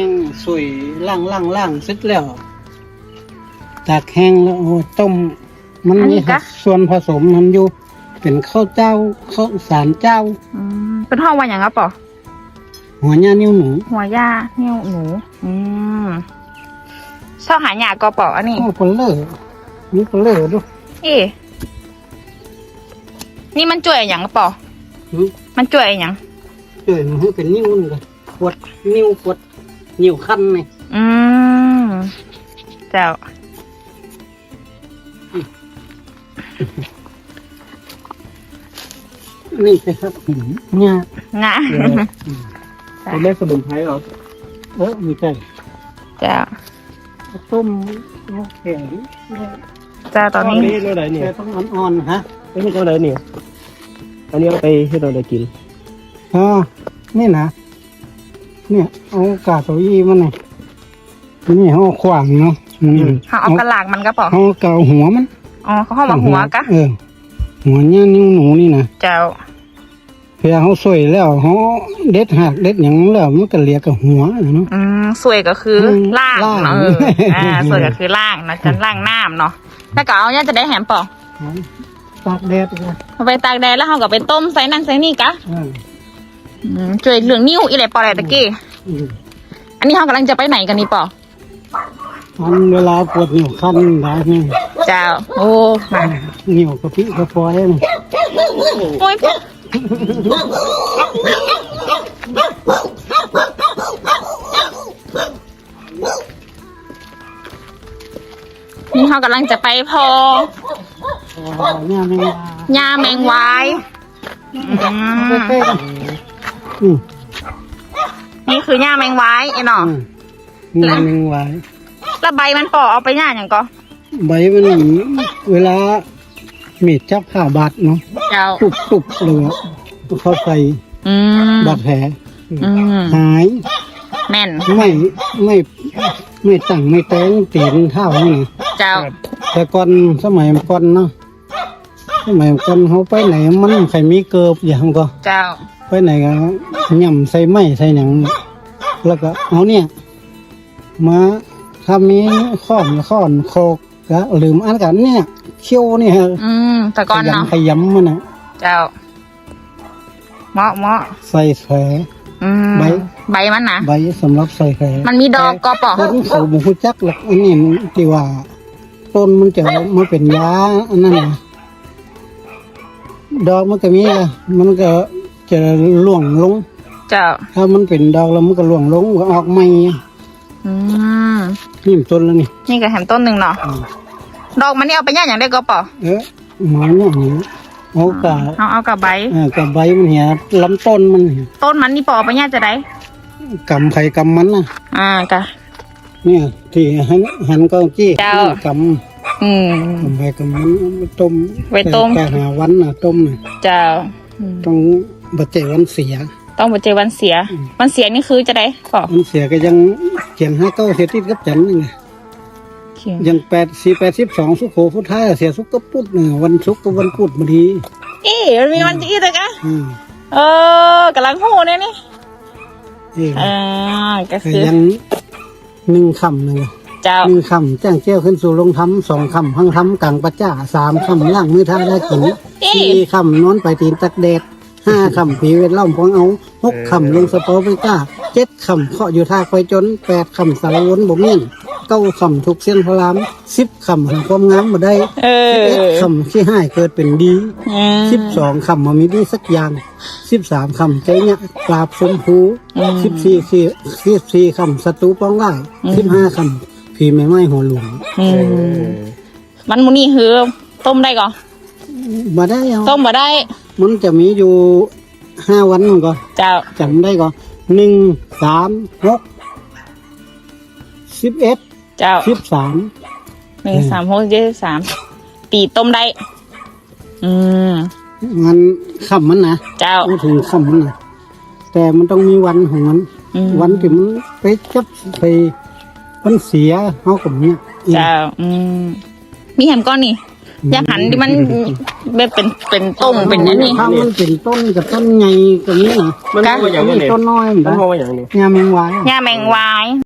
ห้งสวยล่างล่างล่างเสร็จแล้วตากแห้งแล้วเอาต้ม มันอันนี้มีกะ ส่วนผสมมันอยู่ เป็นข้าวเจ้าข้าวสารเจ้า อืมเป็นห้องว่าอย่างครับปอหัวหน้านิ้วหนูหัวย่าเนี่ยวหนู อืมชอบหาหยาก็ปออันนี้โอ้ปลาเลอมีปลาเลอด้วยเอ๊ะนี่มันจ่วยอย่างครับปอ หืมมันจ่วยอย่างเกิดมันให้เป็นนิ้วนี่กันปวดนิ้วปวด นิ้วคันนี่อืมเจ้า นี่สิครับเนี่ยงะเป็นแม่สมุนไพรเหรอเออมีใจเจ้าต้มเอาแข็งเจ้าตอนนี้นี่เท่าไหร่เนี่ยแต่ต้องอ่อนๆฮะไม่ใช่เท่าไหร่เนี่ยอันนี้เอาไปให้เราได้กินอ๋อนี่นะ เนี่ยเอากาดตัวยีมันนี่นี่เอาขวางเนาะนี่เขาเอากระหลากมันก็ปอเอาเกาหัวมันอ๋อเขาห้องมาหัวกะเออหัวเนี่ยนิ้วหนูนี่นะเจ้าเพื่อเขาสวยแล้วเขาเด็ดหักเด็ดหยังแล้วมันก็เหลียกับหัวเนาะอืมสวยก็คืออมล่างล่างเนาะเอออ่าสวยก็คือล่างนะจันล่างน้ำเนาะถ้าก็เอาเนี่ยจะได้แหมปอตากแดดเลยเอาไปตากแดดแล้วเขาก็ไปต้มใส่นั่นใส่นี่กะ เอออืมช่วยเหลืองนิ้วอีแหละปออะไรตะกี้อืมอันนี้เขากำลังจะไปไหนกันนี่ปออันเวลาปวดนิ้วคันได้นี่เจ้า โอ้มานิ้วกระปิกระปอยนี่โอ้ยนี่เขากำลังจะไปพออ๋อเนี่ยนี่หญ้าแมงวายอืมเป๊ะๆกั นอืมนี่คือหญ้าแมงวายไอ้หนออืมนี่นึงไว้แล้วใบมันปอเอาไปหญ้าอย่างก็ใบมันนี่เวลามีดจับผ่าบาดเนาะเจ้าตุบตุบเลยอะเข้าใส่อืมบาดแผลอืมหายแม่นไม่ไม่ไม่ตั้งไม่แตงตีนเท่านี่นะเจ้าแต่ก่อนสมัยก่อนเนาะสมัยก่อนเขาไปไหนมันใครมีเกิบอย่างก็เจ้า ไปไหนก็ย่ำใส่ไม้ใส่หนังแล้วก็เอาเนี่ย มาถ้ามีข้อนข้อนโคกก็ลืมอันกันเนี่ยเขี้ยวเนี่ยอืมแต่ก่อนเนาะขยำขยำมันนะเจ้าเหมาะเหมาะใส่แผลอืมใบใบมันนะใบสำหรับใส่แผลมันมีดอกก็ปอคนเขาบุกจักหรอกอันนี้มันที่ว่า ต้นมันจะมาเป็นยาอันนั้นนะดอกมันก็มีละมันก็ จะล่วงลง เจ้า ถ้ามันเป็นดอกแล้วมันก็ล่วงลงก็ออกใหม่อืมนี่มันต้นแล้วนี่นี่ก็แถมต้นหนึ่งเนาะ อืมดอกมันนี่เอาไปย่างอย่างได้ก็ปอเออหมอเนี่ยนี่เอากะเอาเอากับใบ เออกับใบมันเหี่ยลำต้นมันเหี่ยต้นมันนี่ปอเอาไปย่างจะได้กำไข่กำมันนะอ่ากะ เนี่ยที่หันหันก็จี้เจ้ากอืมำกำไข่กำมันเอาไปต้มไว้ต้ม แต่หาวันน่ะต้มน่ะเจ้าอืมต้อง บัดเจวันเสีย ต้องไปเจอวันเสียอืมวันเสียนี่คือจะได้ปอวันเสียก็ยังเขียนให้เก้าเสียติดกับจันนี่ไงเขียนยังแปดสี่แปดสิบสองสุโขพุทธาเสียสุกก็พุธเนี่ยวันศุกร์กับวันพุธมาดีเอ๊ะมันมีวันที่แต่กะอืมเออกำลังหูเนี่ยนี่เอ้ยอ่าก็ก็คือยังหนึ่งคำหนึ่งเจ้า หนึ่งคำแจ้งเจ้าขึ้นสู่ลงทำสองคำพังทำกลางประจ้าสามคำล่างมือท่าได้กินเอ๊ะ สี่คำนอนไปตีนตักแดด ห้าคำผีเวทเล่าพองเอาหกคำลงสะโปอไปจ้าเจ็ดคำเคาะอยู่ท่าคอยจนแปดคำสารวนบ่มีนเก้าคำทุกเส้นพลามสิบคำแห่งความงามมาได้เอสิบอเอ็ดคำที่ให้เกิดเป็นดีอืมสิบสองคำมามีดีสักอย่างสิบสามคำใจเนี่ยกราบสมภูอืมสิบสี่สี่สิบสี่คำศัตรูป้องไล่อืมสิบห้าคำผีไม่ไหม้หัวหลวงอืมมันมูนี่คือต้มได้ก่อน มาได้เอาต้มมาได้ มันจะมีอยู่ห้าวันมันก็เจ้าจำได้ก็หนึ่งสามหกสิบเอ็ดเจ้าสิบสามหนึ่งสามหกเจ็ดสามปีต้มได้ อืมงั้นคำมันนะเจ้าพูดถึงคำมันนะแต่มันต้องมีวันของมันอืมวันที่มันไปจับไปมันเสียเขากับเนี้ยเจ้า อืมมีแฮมก้อนนี่ อยากหันที่มันแบบเป็นเป็นต้งเป็นอันนี้ถ้ามันเป็นต้นกับต้นใหญ่กว่านี้นะมันกะว่าอย่างอันนี้นี้ต้นน้อยมันมันได้ว่าอย่างนี้ยาแมงวายหญ้าแมงวาย